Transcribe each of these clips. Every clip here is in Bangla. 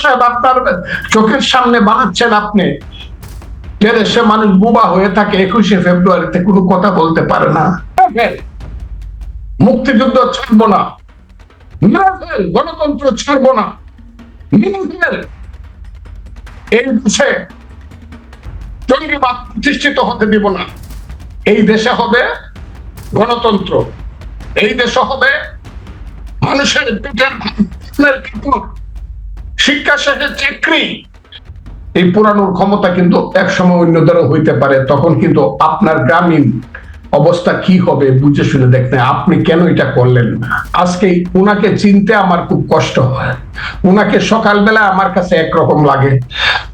সাহেব আপনার চোখের সামনে বানাচ্ছেন আপনি। যে দেশে মানুষ বুবা হয়ে থাকে একুশে ফেব্রুয়ারিতে কোনো কথা বলতে পারে না। মুক্তিযুদ্ধ ছাড়বো না। গণতন্ত্র ছাড়বো না। এই দেশে জঙ্গিবাদ প্রতিষ্ঠিত হতে দিব না। এই দেশে হবে গণতন্ত্র। এই দেশে হবে মানুষের পেটের কাপড়, শিক্ষা শেষে চাকরি। এই পুরানোর ক্ষমতা কিন্তু একসময় অন্যদেরও হইতে পারে। তখন কিন্তু আপনার গ্রামীণ অবস্থা কি হবে বুঝে শুনে দেখতে আপনি কেন এটা করলেন? আজকে উনাকে চিনতে আমার খুব কষ্ট হয়। উনাকে সকালবেলা আমার কাছে একরকম লাগে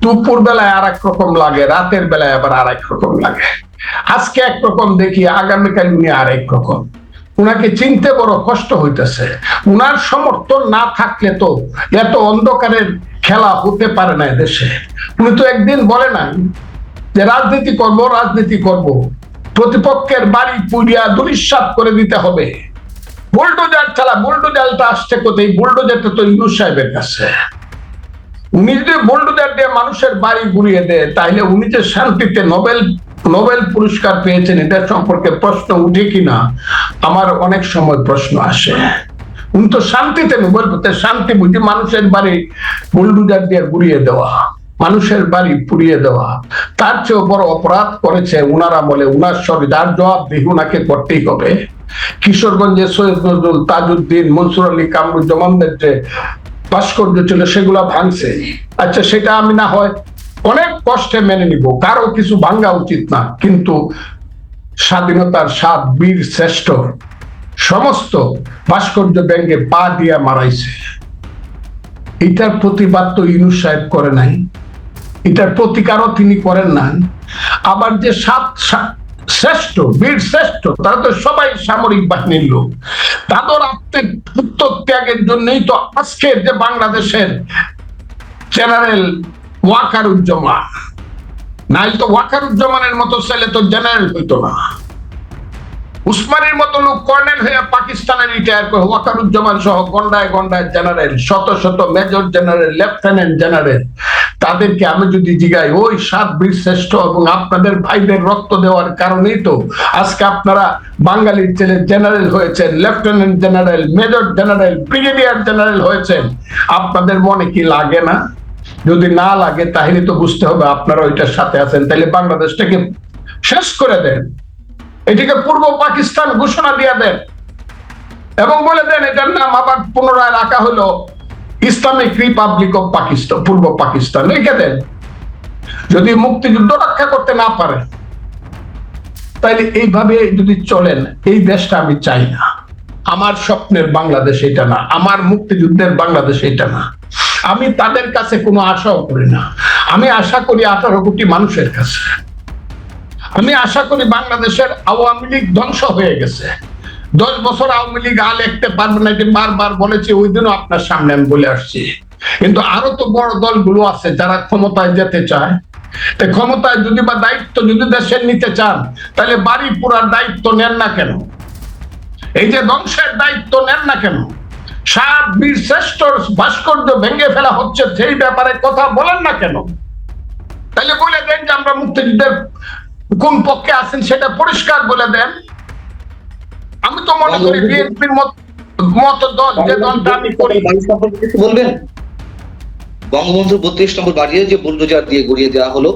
দুপুর বেলায় আর রকম লাগে, রাতের বেলায় আবার আর রকম লাগে। আজকে একরকম দেখি, আগামীকাল উনি আর এক রকম। উনাকে চিনতে বড় কষ্ট হইতেছে। উনার সমর্থন না থাকলে তো এত অন্ধকারের খেলা হতে পারে না দেশে উনি তো একদিন বলে নাই যে রাজনীতি করব রাজনীতি করব। প্রতিপক্ষের বাড়ি পুড়িয়া দুরিশ্বাত করে দিতে হবে। বুলডোজার চালা বুলডোজারটা আসছে কোথায়? বুলডোজারটা তো ইউনুস সাহেবের কাছে। উনি যদি বুলডোজার দিয়ে মানুষের বাড়ি ঘুরিয়ে দেয় তাহলে উনি যে শান্তিতে নোবেল নোবেল পুরস্কার পেয়েছেন এটা সম্পর্কে প্রশ্ন উঠে কিনা? আমার অনেক সময় প্রশ্ন আসে। উনি তো শান্তিতে নোবেল শান্তি বুঝি মানুষের বাড়ি বুলডোজার দিয়ে ঘুরিয়ে দেওয়া, মানুষের বাড়ি পুড়িয়ে দেওয়া। তার চেয়েও বড় অপরাধ করেছে উনারা বলে উনার সব যার জবাব দিই উনাকে করতেই হবে। কিশোরগঞ্জে সৈয়দ নজরুল তাজউদ্দিন, মনসুর আলী কামরুজ্জামানদের যে ভাস্কর্য ছিল, সেগুলা ভাঙছে। আচ্ছা সেটা আমি না হয় অনেক কষ্টে মেনে নিব। কারও কিছু ভাঙ্গা উচিত না। কিন্তু স্বাধীনতার সাত বীর শ্রেষ্ঠ। সমস্ত ভাস্কর্য ব্যাঙ্গে পা দিয়া মারাইছে। এটার প্রতিবাদ তো ইনুস সাহেব করে নাই। এটার প্রতিকারও তিনি করেন নাই। আবার যে সাত শ্রেষ্ঠ, বীর শ্রেষ্ঠ, তারা তো সবাই সামরিক বাহিনীর লোক। তাদের আত্মত্যাগের জন্যই তো আজকে যে বাংলাদেশের জেনারেল ওয়াকারুজ্জামান। নাই তো ওয়াকারুজ্জামানের মতো ছেলে তো জেনারেল হইতো না। উসমানের মতো লোক কর্নেল হয়ে পাকিস্তানে রিটায়ার করে ওয়াকারুজ্জামান সহ গন্ডায় গন্ডায় জেনারেল, শত শত মেজর জেনারেল, লেফটেন্যান্ট জেনারেল, তাদেরকে আমি যদি জিগাই, ওই সাত বীর শ্রেষ্ঠ এবং আপনাদের ভাইদের রক্ত দেওয়ার কারণেই তো আজকে আপনারা বাঙালির ছেলে জেনারেল হয়েছেন, lieutenant general, major general, brigadier general হয়েছেন। আপনাদের মনে কি লাগে না? যদি না লাগে, তাহলে তো বুঝতে হবে আপনারা ওইটার সাথে আছেন। তাহলে বাংলাদেশটাকে শেষ করে দেন। এটিকে পূর্ব পাকিস্তান ঘোষণা দিয়ে দেন। এবং বলে দেন, এটার নাম আবার পুনরায় রাখা হলো ইসলামিক রিপাবলিক অফ পাকিস্তান, পূর্ব পাকিস্তান। লিখে দেন, যদি মুক্তিযুদ্ধ রক্ষা করতে না পারে তাইলে এইভাবে যদি চলেন, এই দেশটা আমি চাই না। আমার স্বপ্নের বাংলাদেশ এটা না, আমার মুক্তিযুদ্ধের বাংলাদেশ এটা না। আমি তাদের কাছে কোনো আশাও করি না। আমি আশা করি আঠারো কোটি মানুষের কাছে। আমি আশা করি বাংলাদেশের আওয়ামী লীগ ধ্বংস হয়ে গেছে। দশ বছর আওয়ামী লীগ আর লিখতে পারবে না, এটি বারবার বলেছি, ওই দিনও আপনার সামনে আমি বলে আসছি। কিন্তু আরও তো বড় দলগুলো আছে যারা ক্ষমতায় যেতে চায়। ক্ষমতায় যদি বা দায়িত্ব যদি দেশের নিতে চান, তাহলে বাড়ি পুরার দায়িত্ব নেন না কেন? এই যে ধ্বংসের দায়িত্ব নেন না কেন? সাত বীর শ্রেষ্ঠ ভাস্কর্য ভেঙে ফেলা হচ্ছে সেই ব্যাপারে কথা বলেন না কেন? তাহলে বলে দেন যে আমরা মুক্তিযুদ্ধের কোন পক্ষে আছেন সেটা পরিষ্কার বলে দেন। আমি তো মনে করি বিএনপির মত দল যে দলটা আমি করি। বলবেন? বঙ্গবন্ধু বত্রিশ নম্বর বাড়িয়ে যে বুলডোজার দিয়ে গড়িয়ে দেওয়া হলো।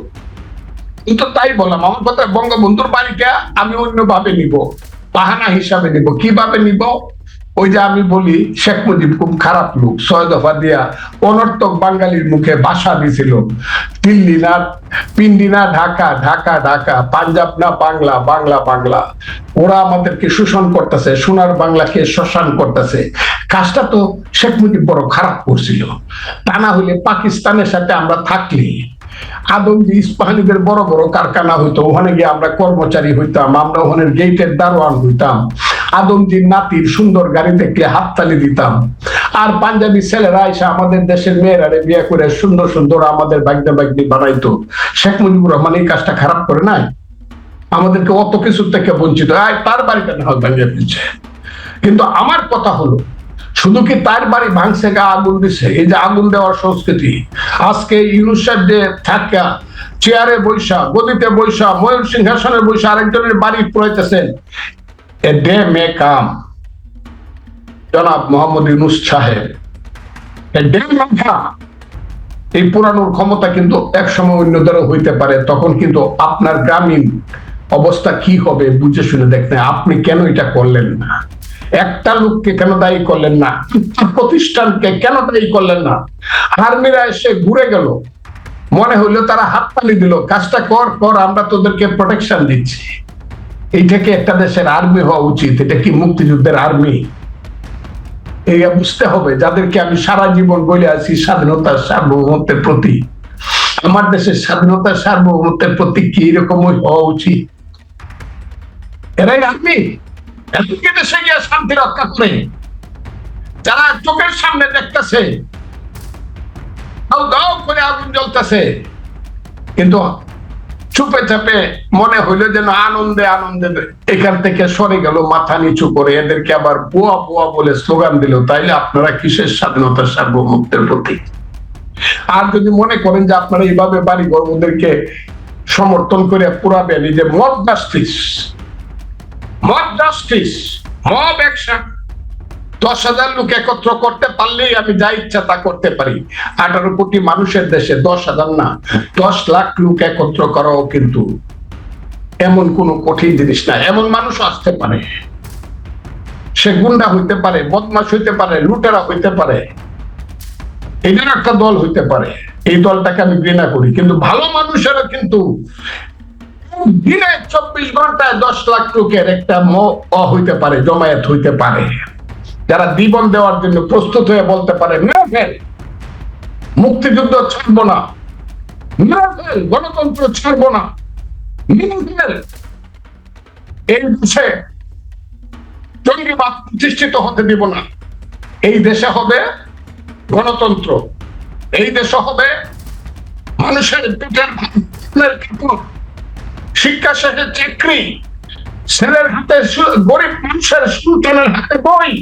কিন্তু তাই বললাম আমার কথা বঙ্গবন্ধুর বাড়িটা আমি অন্যভাবে নিব বাহানা হিসাবে নিব। কীভাবে নিব? ওই যে আমি বলি, শেখ মুজিব খুব খারাপ লোক। ছয় দফা দিয়া অনর্থক বাঙালির মুখে ভাষা দিছিল। দিল্লি না, পিন্ডি না, ঢাকা ঢাকা ঢাকা, পাঞ্জাব না, বাংলা বাংলা বাংলা। ওরা আমাদেরকে শোষণ করতেছে, সোনার বাংলাকে শ্মশান করতেছে। কাজটা তো শেখ মুজিব বড় খারাপ করছিল। তা না হলে পাকিস্তানের সাথে আমরা থাকলে। আদমজি ইস্পাহানিদের বড় বড় কারখানা হইতো, ওখানে গিয়ে আমরা কর্মচারী হইতাম, আমরা ওখানে গেটের দারোয়ান হইতাম। আদমজির নাতির সুন্দর গাড়ি দেখলে হাততালি দিতাম। আর পাঞ্জাবি ছেলেরা এসে আমাদের দেশের মেয়েরারে বিয়ে করে সুন্দর সুন্দর আমাদের বাগদা বাগদি বানাইতো। শেখ মুজিবুর রহমান এই কাজটা খারাপ করে নাই? আমাদেরকে অত কিছু থেকে বঞ্চিত। আয়, তার বাড়িটা না হয় ভেঙে ফেলছে কিন্তু আমার কথা হলো, শুধু কি তার বাড়ি ভাঙছে গা আগুন দিছে? এই যে আগুন দেওয়ার সংস্কৃতি। আজকে ইউনুসার যে থাকা, চেয়ারে বৈশা, গদিতে বৈশা ময়ূর সিংহাসনে বৈশা আরেকজনের বাড়ি পুরাইতেছেন। এ ডে মে কাম জনাব মোহাম্মদ ইউনুস সাহেব। এ ডে মে কাম এই পুরানোর ক্ষমতা কিন্তু একসময় অন্যদেরও হইতে পারে, তখন কিন্তু আপনার গ্রামীণ অবস্থা কি হবে বুঝে শুনে দেখতে আপনি কেন এটা করলেন না? একটা লোককে কেন দায়ী করলেন না? প্রতিষ্ঠানকে কেন দায়ী করলেন না? আর্মিরা এসে ঘুরে গেল। মনে হইল তারা হাত তালি দিল, কাজটা কর কর, আমরা তোদেরকে প্রোটেকশন দিচ্ছি। এইটাকে একটা দেশের আর্মি হওয়া উচিত, এটা কি মুক্তিযুদ্ধের আর্মি এইটা বুঝতে হবে, যাদেরকে আমি সারা জীবন বলে আছি স্বাধীনতার সার্বভৌমত্বের প্রতি। আমার দেশের স্বাধীনতার সার্বভৌমত্বের প্রতি কি এরকম হওয়া উচিত? এরাই আর্মি এদিকে দেশে গিয়ে শান্তি রক্ষা করে। যারা চোখের সামনে দেখতেছে করে আগুন জ্বলতেছে। কিন্তু চুপে চাপে মনে হইল যেন আনন্দে আনন্দে এখান থেকে সরে গেল, মাথা নিচু করে এদেরকে আবার বুয়া বুয়া বলে স্লোগান দিল। তাইলে আপনারা কিসের স্বাধীনতার সার্বভৌমত্বের প্রতি আর যদি মনে করেন যে আপনারা এইভাবে বাড়ি ওদেরকে সমর্থন করে পুরাবেন, এই যে mob justice mob justice mob action দশ হাজার লোক একত্র করতে পারলেই আমি যা ইচ্ছা তা করতে পারি। আঠারো কোটি মানুষের দেশে দশ হাজার না, দশ লাখ লোক একত্র করাও কিন্তু এমন কোন কঠিন জিনিস না, এমন মানুষ আসতে পারে। সে গুন্ডা হইতে পারে বদমাস হইতে পারে, লুটেরা হইতে পারে। এদের একটা দল হইতে পারে। এই দলটাকে আমি ঘৃণা করি, কিন্তু ভালো মানুষেরও কিন্তু দিনে চব্বিশ ঘন্টায় দশ লাখ লোকের একটা ম হইতে পারে, জমায়েত হইতে পারে। যারা জীবন দেওয়ার জন্য প্রস্তুত হয়ে বলতে পারে মুক্তিযুদ্ধ ছাড়বো না। গণতন্ত্র ছাড়বো না। এই দেশে জঙ্গিবাদ প্রতিষ্ঠিত হতে দিব না। এই দেশে হবে গণতন্ত্র। এই দেশে হবে মানুষের কাপড়। শিক্ষা শেষে চাকরি। ছেলের হাতে গরিব মানুষের সন্তানের হাতে বই।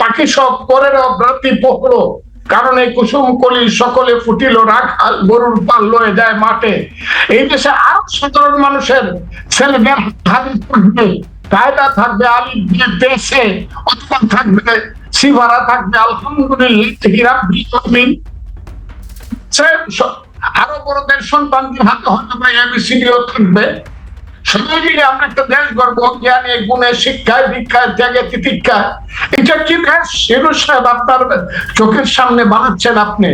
পাখি সব পরের অব্রাতি পহল। কারণ কুসুম কলি সকলে ফুটিল রাখাল গরুর পাল লয়ে যায় মাঠে। এই দেশে আরও সাধারণ মানুষের ছেলেদের থাকবে কায়দা থাকবে আলী দেশে অথবা থাকবে সিভারা থাকবে আলহামদুলিল্লাহ আরও বড়দের সন্তানদের হাতে হয়তো এবিসিডিও থাকবে। শিক্ষায় চোখের সামনে বানাচ্ছেন আপনি।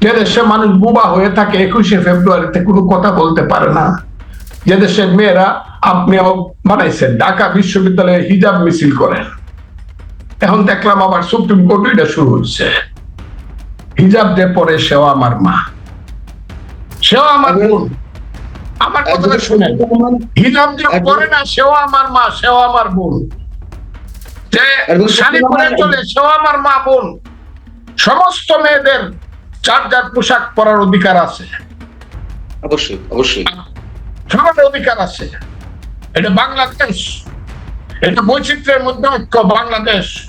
যে দেশে মানুষ বুবা হয়ে থাকে, একুশে ফেব্রুয়ারিতে কোনো কথা বলতে পারে না। যে দেশের মেয়েরা আপনিও বানাইছেন, ঢাকা বিশ্ববিদ্যালয়ে হিজাব মিছিল করেন। এখন দেখলাম আবার সুপ্রিম কোর্ট শুরু হচ্ছে। হিজাব যে পরে সেও আমার মা। সেও আমার আমার কথাটা শুনেন। হিজাব যে পরে না সেও আমার মা সেও আমার বোন। যে শাড়ি পরে চলে সেও আমার মা বোন। সমস্ত মেয়েদের যার যার পোশাক পরার অধিকার আছে। অবশ্যই অবশ্যই। সবার অধিকার আছে। এটা বাংলাদেশ। এটা বৈচিত্র্যের মধ্যে ঐক্য বাংলাদেশ।